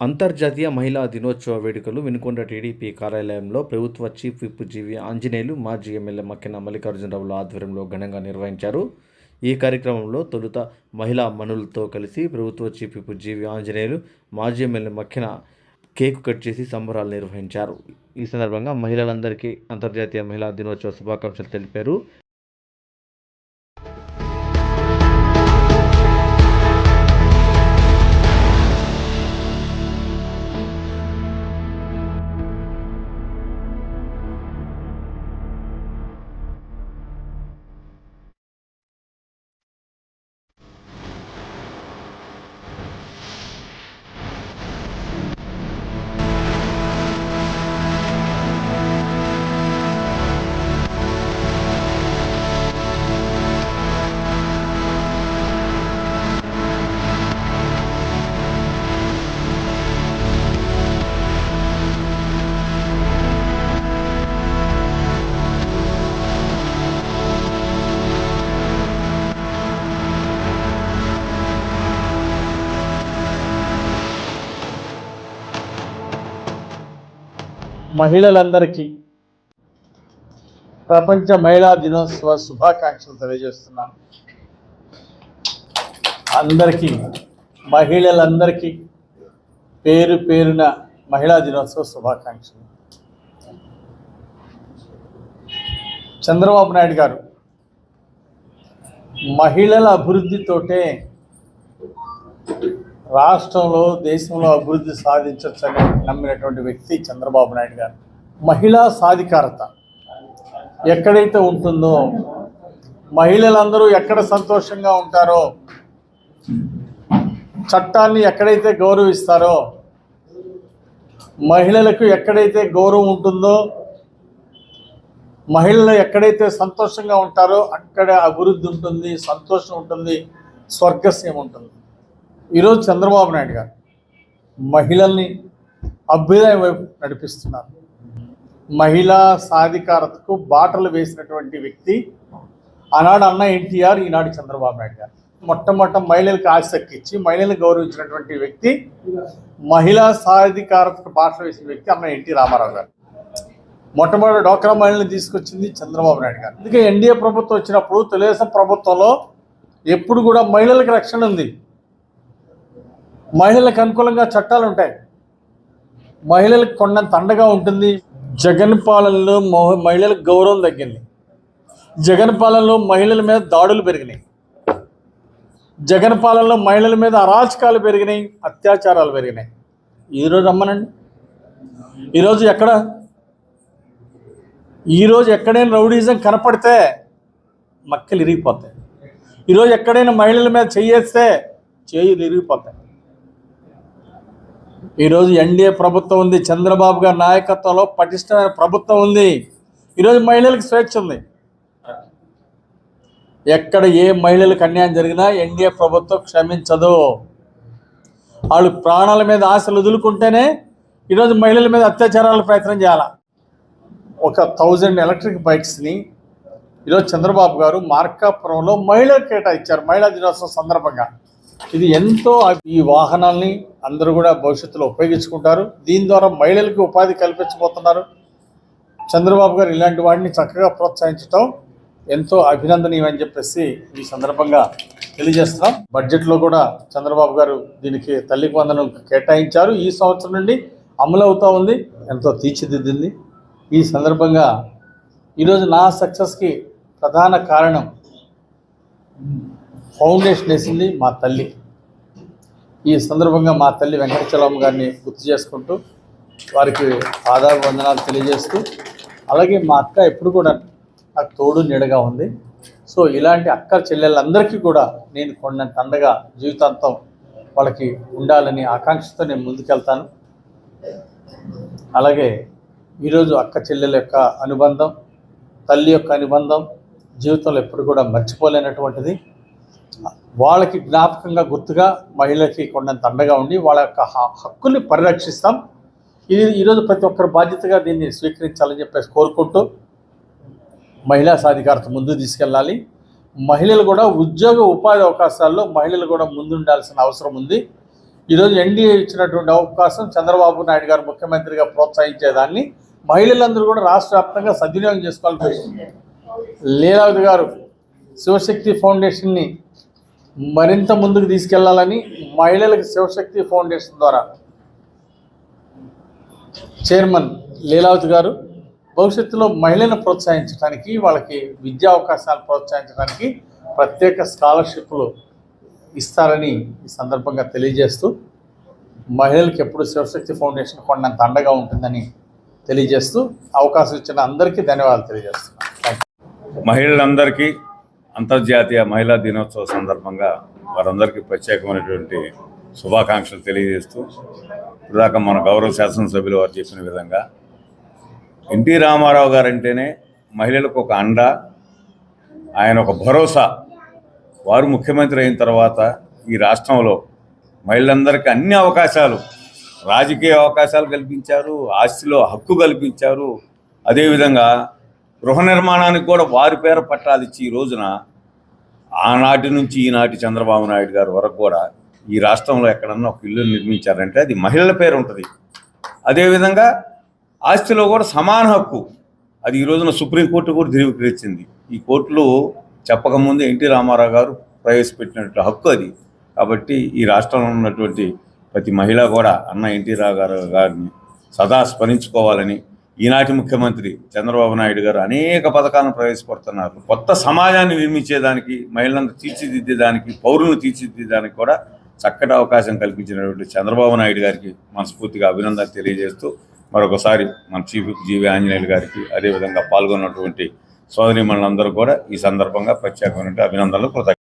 అంతర్జాతీయ మహిళా దినోత్సవ వేడుకలు వినుకొండ టీడీపీ కార్యాలయంలో ప్రభుత్వ చీఫ్ విప్ జీవి ఆంజనేయులు మాజీ ఎమ్మెల్యే మక్కిన మల్లికార్జునరావుల ఆధ్వర్యంలో ఘనంగా నిర్వహించారు. ఈ కార్యక్రమంలో తొలుత మహిళా మనులతో కలిసి ప్రభుత్వ చీఫ్ విప్ జీవి ఆంజనేయులు మాజీ ఎమ్మెల్యే మక్కిన కేక్ కట్ చేసి సంబరాలు నిర్వహించారు. ఈ సందర్భంగా మహిళలందరికీ అంతర్జాతీయ మహిళా దినోత్సవ శుభాకాంక్షలు తెలిపారు. మహిళలందరికీ ప్రపంచ మహిళా దినోత్సవ శుభాకాంక్షలు తెలియజేస్తున్నాను. అందరికీ మహిళలందరికీ పేరు పేరున మహిళా దినోత్సవ శుభాకాంక్షలు. చంద్రబాబు నాయుడు గారు మహిళల అభివృద్ధితోటే రాష్ట్రంలో దేశంలో అభివృద్ధి సాధించవచ్చని నమ్మినటువంటి వ్యక్తి చంద్రబాబు నాయుడు గారు. మహిళా సాధికారత ఎక్కడైతే ఉంటుందో మహిళలందరూ ఎక్కడ సంతోషంగా ఉంటారో చట్టాన్ని ఎక్కడైతే గౌరవిస్తారో మహిళలకు ఎక్కడైతే గౌరవం ఉంటుందో మహిళలు ఎక్కడైతే సంతోషంగా ఉంటారో అక్కడ అభివృద్ధి ఉంటుంది సంతోషం ఉంటుంది స్వర్గస్యం ఉంటుంది. ఈరోజు చంద్రబాబు నాయుడు గారు మహిళల్ని అభ్యుదయం వైపు నడిపిస్తున్నారు. మహిళా సాధికారతకు బాటలు వేసినటువంటి వ్యక్తి ఆనాడు అన్న ఎన్టీఆర్ ఈనాడు చంద్రబాబు నాయుడు గారు. మొట్టమొదట మహిళలకు ఆసక్తి ఇచ్చి మహిళలను గౌరవించినటువంటి వ్యక్తి మహిళా సాధికారతకు బాటలు వేసిన వ్యక్తి అన్న ఎన్టీ రామారావు గారు. మొట్టమొదటి డోక్రా మహిళని తీసుకొచ్చింది చంద్రబాబు నాయుడు గారు. అందుకే ఎన్డీఏ ప్రభుత్వం వచ్చినప్పుడు తెలుగుదేశం ప్రభుత్వంలో ఎప్పుడు కూడా మహిళలకు రక్షణ ఉంది. మహిళలకు అనుకూలంగా చట్టాలు ఉంటాయి. మహిళలకు కొండంత అండగా ఉంటుంది. జగన్ పాలనలో మహిళలకు గౌరవం తగ్గింది. జగన్ పాలనలో మహిళల మీద దాడులు పెరిగినాయి. జగన్ పాలనలో మహిళల మీద అరాచకాలు పెరిగినాయి. అత్యాచారాలు పెరిగినాయి. ఈరోజు రమ్మనండి. ఈరోజు ఎక్కడ? ఈరోజు ఎక్కడైనా రౌడీజం కనపడితే మక్కలు ఇరిగిపోతాయి. ఈరోజు ఎక్కడైనా మహిళల మీద చేయేస్తే చేయి ఇరిగిపోతాయి. ఈరోజు ఎన్డీఏ ప్రభుత్వం ఉంది. చంద్రబాబు గారి నాయకత్వంలో పటిష్టమైన ప్రభుత్వం ఉంది. ఈరోజు మహిళలకు స్వేచ్ఛ ఉంది. ఎక్కడ ఏ మహిళలకు అన్యాయం జరిగినా ఎన్డీఏ ప్రభుత్వం క్షమించదు. వాళ్ళు ప్రాణాల మీద ఆశలు వదులుకుంటేనే ఈరోజు మహిళల మీద అత్యాచారాలు ప్రయత్నం చేయాల? ఒక థౌజండ్ ఎలక్ట్రిక్ బైక్స్ని ఈరోజు చంద్రబాబు గారు మార్కాపురంలో మహిళలకు కేటాయించారు. మహిళా దినోత్సవం సందర్భంగా. ఇది ఎంతో ఈ వాహనాల్ని అందరూ కూడా భవిష్యత్తులో ఉపయోగించుకుంటారు. దీని ద్వారా మహిళలకు ఉపాధి కల్పించబోతున్నారు. చంద్రబాబు గారు ఇలాంటి వాటిని చక్కగా ప్రోత్సహించడం ఎంతో అభినందనీయమని చెప్పేసి ఈ సందర్భంగా తెలియజేస్తున్నాం. బడ్జెట్లో కూడా చంద్రబాబు గారు దీనికి తల్లికి వందనం కేటాయించారు. ఈ సంవత్సరం నుండి అమలు అవుతూ ఉంది. ఎంతో తీర్చిదిద్దింది. ఈ సందర్భంగా ఈరోజు నా సక్సెస్కి ప్రధాన కారణం ఫౌండేషన్ వేసింది మా తల్లి. ఈ సందర్భంగా మా తల్లి వెంకటచలమ్మ గారిని గుర్తు చేసుకుంటూ వారికి ఆధార వందనాలు తెలియజేస్తూ అలాగే మా అక్క ఎప్పుడు కూడా నాకు తోడు నీడగా ఉంది. సో ఇలాంటి అక్క చెల్లెళ్ళందరికీ కూడా నేను కొండంత అండగా జీవితాంతం వాళ్ళకి ఉండాలని ఆకాంక్షతో నేను ముందుకెళ్తాను. అలాగే ఈరోజు అక్క చెల్లెల యొక్క అనుబంధం తల్లి యొక్క అనుబంధం జీవితంలో ఎప్పుడు కూడా మర్చిపోలేనటువంటిది. వాళ్ళకి జ్ఞాపకంగా గుర్తుగా మహిళలకి కొండంత అండగా ఉండి వాళ్ళ యొక్క హ- హక్కుల్ని పరిరక్షిస్తాం. ఇది ఈరోజు ప్రతి ఒక్కరి బాధ్యతగా దీన్ని స్వీకరించాలని చెప్పేసి కోరుకుంటూ మహిళా సాధికారత ముందు తీసుకెళ్ళాలి. మహిళలు కూడా ఉద్యోగ ఉపాధి అవకాశాల్లో మహిళలు కూడా ముందుండాల్సిన అవసరం ఉంది. ఈరోజు ఎన్డీఏ ఇచ్చినటువంటి అవకాశం చంద్రబాబు నాయుడు గారు ముఖ్యమంత్రిగా ప్రోత్సహించేదాన్ని. మహిళలందరూ కూడా రాష్ట్ర వ్యాప్తంగా సద్వినియోగం చేసుకోవాలి లీలావతి గారు శివశక్తి ఫౌండేషన్ని మరింత ముందుకు తీసుకెళ్ళాలని మహిళలకు శివశక్తి ఫౌండేషన్ ద్వారా చైర్మన్ లీలావతి గారు భవిష్యత్తులో మహిళలను ప్రోత్సహించడానికి వాళ్ళకి విద్యా అవకాశాలు ప్రోత్సహించడానికి ప్రత్యేక స్కాలర్షిప్లు ఇస్తారని ఈ సందర్భంగా తెలియజేస్తూ మహిళలకు ఎప్పుడు శివశక్తి ఫౌండేషన్ కొండంత అండగా ఉంటుందని తెలియజేస్తూ అవకాశం ఇచ్చిన అందరికీ ధన్యవాదాలు తెలియజేస్తున్నాను. మహిళలందరికీ అంతర్జాతీయ మహిళా దినోత్సవ సందర్భంగా వారందరికీ ప్రత్యేకమైనటువంటి శుభాకాంక్షలు తెలియజేస్తూ ఇదాక మన గౌరవ శాసనసభ్యులు వారు చెప్పిన విధంగా ఎన్టీ రామారావు గారంటేనే మహిళలకు ఒక అండ ఆయన ఒక భరోసా. వారు ముఖ్యమంత్రి అయిన తర్వాత ఈ రాష్ట్రంలో మహిళలందరికీ అన్ని అవకాశాలు రాజకీయ అవకాశాలు కల్పించారు ఆస్తిలో హక్కు కల్పించారు. అదేవిధంగా గృహ నిర్మాణానికి కూడా వారి పేర పట్టాలు ఇచ్చి ఈ రోజున ఆనాటి నుంచి ఈనాటి చంద్రబాబు నాయుడు గారి వరకు కూడా ఈ రాష్ట్రంలో ఎక్కడన్నా ఒక ఇల్లు నిర్మించారంటే అది మహిళల పేరు ఉంటుంది. అదేవిధంగా ఆస్తిలో కూడా సమాన హక్కు. అది ఈ రోజున సుప్రీంకోర్టు కూడా ధృవీకరించింది. ఈ కోర్టులు చెప్పకముందు ఎన్టీ రామారావు గారు ప్రవేశపెట్టినట్టు హక్కు అది. కాబట్టి ఈ రాష్ట్రంలో ఉన్నటువంటి ప్రతి మహిళ కూడా అన్న ఎన్టీ రావు గారు గారిని సదా స్మరించుకోవాలని ఈనాటి ముఖ్యమంత్రి చంద్రబాబు నాయుడు గారు అనేక పథకాలను ప్రవేశపెడుతున్నారు. కొత్త సమాజాన్ని నిర్మించేదానికి మహిళలను తీర్చిదిద్దేదానికి పౌరులను తీర్చిదిద్దేదానికి కూడా చక్కటి అవకాశం కల్పించినటువంటి చంద్రబాబు నాయుడు గారికి మనస్ఫూర్తిగా అభినందనలు తెలియజేస్తూ మరొకసారి మన చీఫ్ జీవి ఆంజనేయులు గారికి అదేవిధంగా పాల్గొన్నటువంటి సోదరి సోదరిమణులందరూ కూడా ఈ సందర్భంగా ప్రత్యేకమైన అభినందనలు కృతజ్ఞ